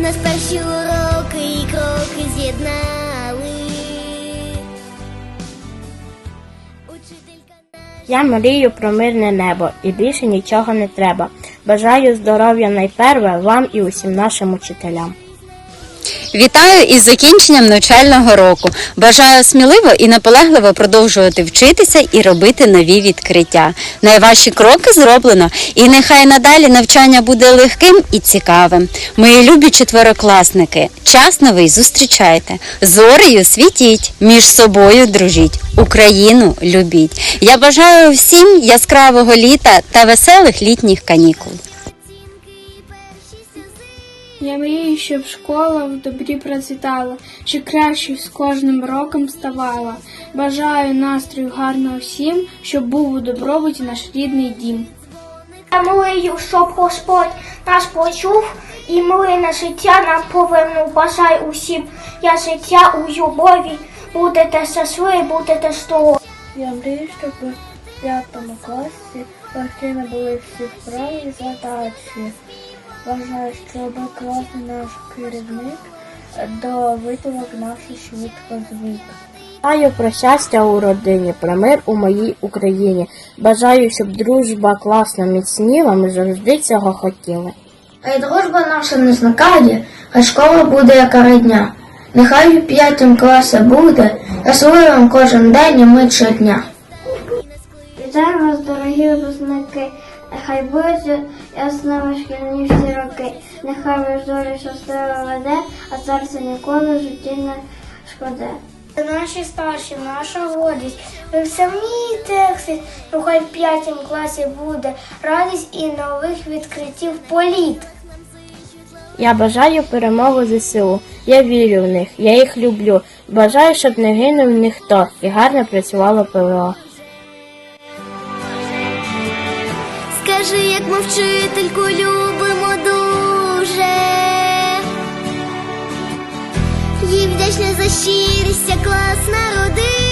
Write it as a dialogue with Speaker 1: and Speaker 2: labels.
Speaker 1: Нас перші уроки і кроки з'єднали.
Speaker 2: Я мрію про мирне небо і більше нічого не треба. Бажаю здоров'я найперше вам і усім нашим учителям.
Speaker 3: Вітаю із закінченням навчального року. Бажаю сміливо і наполегливо продовжувати вчитися і робити нові відкриття. Найважчі кроки зроблено, і нехай надалі навчання буде легким і цікавим. Мої любі четверокласники, час новий зустрічайте, зорею світіть, між собою дружіть, Україну любіть. Я бажаю всім яскравого літа та веселих літніх канікул.
Speaker 4: Мрію, щоб школа в добрі процвітала, щоб краще з кожним роком ставала. Бажаю настрою гарного всім, щоб був у добробуті наш рідний дім.
Speaker 5: Я милию, щоб Господь нас почув і миле життя нам повернув. Бажаю усім я життя у любові. Будете щасливі, будете здорові.
Speaker 4: Я мрію, щоб у п'ятому класі легкими були всі вправи і задачі. Вважаю, щоб класний наш керівник до витівок наших швидко звик.
Speaker 2: Бажаю про щастя у родині, про мир у моїй Україні. Бажаю, щоб дружба класно міцніла, ми завжди цього хотіли.
Speaker 5: Хай дружба наша не зникає, хай школа буде як рідня. Нехай у п'ятому класі буде, щасливим кожен день і мить щодня. Вітаю вас, дорогі випускники. Нехай буде ясними шкільні всі роки. Нехай ваш долі щасливо веде, а серце ніколи в житті не шкоде. Наші старші, наша гордість. Ви все вмієте, ну хай в п'ятому класі буде радість і нових відкриттів політ.
Speaker 2: Я бажаю перемогу ЗСУ. Я вірю в них, я їх люблю. Бажаю, щоб не гинув ніхто і гарно працювало ПВО.
Speaker 1: Скажи, як ми вчительку любимо дуже. Їй вдячна за щирість, класна родина.